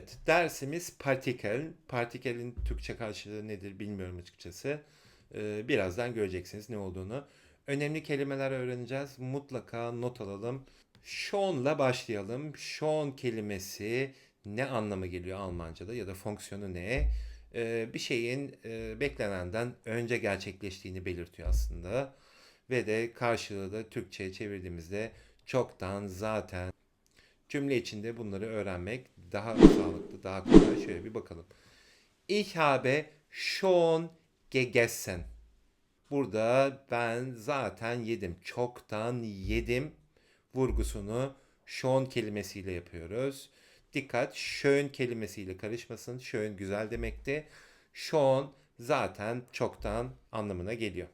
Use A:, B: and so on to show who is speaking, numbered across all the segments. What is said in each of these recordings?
A: Evet, dersimiz partikel. Partikelin Türkçe karşılığı nedir bilmiyorum açıkçası. Ee, birazdan göreceksiniz ne olduğunu. Önemli kelimeler öğreneceğiz. Mutlaka not alalım. Schon'la başlayalım. Schon kelimesi ne anlama geliyor Almanca'da ya da fonksiyonu ne? Ee, bir şeyin e, beklenenden önce gerçekleştiğini belirtiyor aslında. Ve de karşılığı da Türkçe'ye çevirdiğimizde çoktan zaten Cümle içinde bunları öğrenmek daha sağlıklı, daha kolay. Şöyle bir bakalım. Ich habe schon gegessen. Burada ben zaten yedim. Çoktan yedim vurgusunu schon kelimesiyle yapıyoruz. Dikkat schön kelimesiyle karışmasın. Schön güzel demekti. Schon zaten çoktan anlamına geliyor.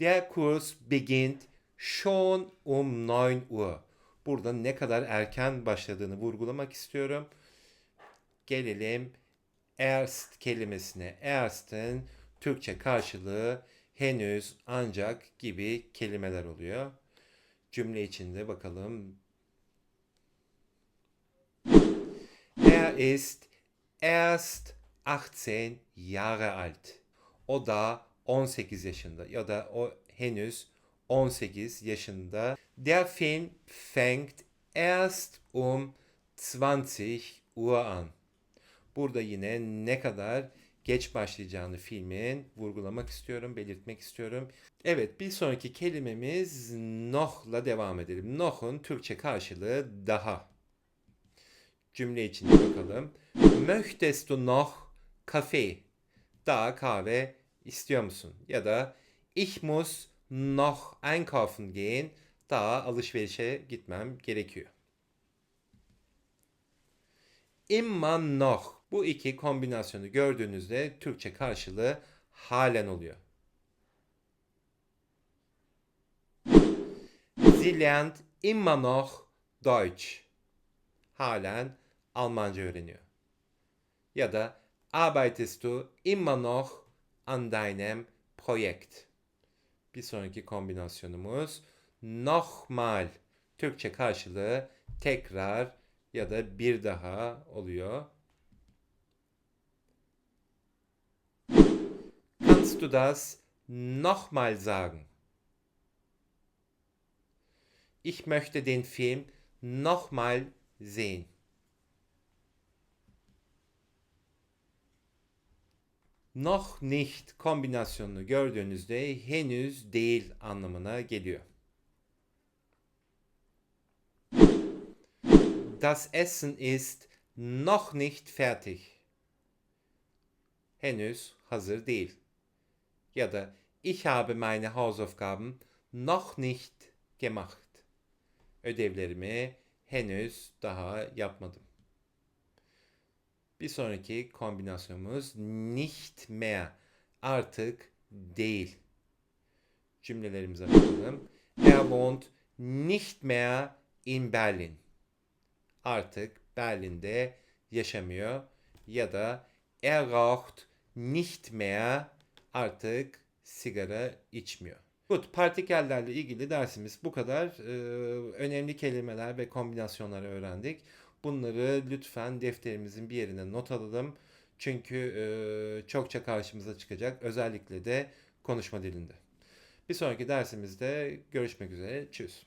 A: Der Kurs beginnt schon um 9 Uhr. Burada ne kadar erken başladığını vurgulamak istiyorum. Gelelim erst kelimesine. Erst'in Türkçe karşılığı henüz, ancak gibi kelimeler oluyor. Cümle içinde bakalım. Er ist erst 18 Jahre alt. O da 18 yaşında ya da o henüz 18 yaşında. Der Film fängt erst um 20 Uhr an. Burada yine ne kadar geç başlayacağını filmin vurgulamak istiyorum, belirtmek istiyorum. Evet, bir sonraki kelimemiz noch'la devam edelim. Noch'un Türkçe karşılığı daha. Cümle içinde bakalım. Möchtest du noch Kaffee? Daha kahve istiyor musun? Ya da ich muss noch einkaufen gehen. Daha alışverişe gitmem gerekiyor. Immer noch. Bu iki kombinasyonu gördüğünüzde Türkçe karşılığı halen oluyor. Sie lernt immer noch Deutsch. Halen Almanca öğreniyor. Ya da arbeitest du immer noch an deinem Projekt? Bir sonraki kombinasyonumuz nochmal. Türkçe karşılığı tekrar ya da bir daha oluyor. Kannst du das nochmal sagen? Ich möchte den Film nochmal sehen. Noch nicht kombinasyonunu gördüğünüzde henüz değil anlamına geliyor. Das Essen ist noch nicht fertig. Henüz hazır değil. Ya da ich habe meine Hausaufgaben noch nicht gemacht. Ödevlerimi henüz daha yapmadım. Bir sonraki kombinasyonumuz nicht mehr. Artık değil. Cümlelerimize bakalım. Er wohnt nicht mehr in Berlin. Artık Berlin'de yaşamıyor. Ya da er raucht nicht mehr. Artık sigara içmiyor. Gut, partikellerle ilgili dersimiz bu kadar. Ee, önemli kelimeler ve kombinasyonları öğrendik. Bunları lütfen defterimizin bir yerine not alalım. Çünkü e, çokça karşımıza çıkacak. Özellikle de konuşma dilinde. Bir sonraki dersimizde görüşmek üzere. Tschüss.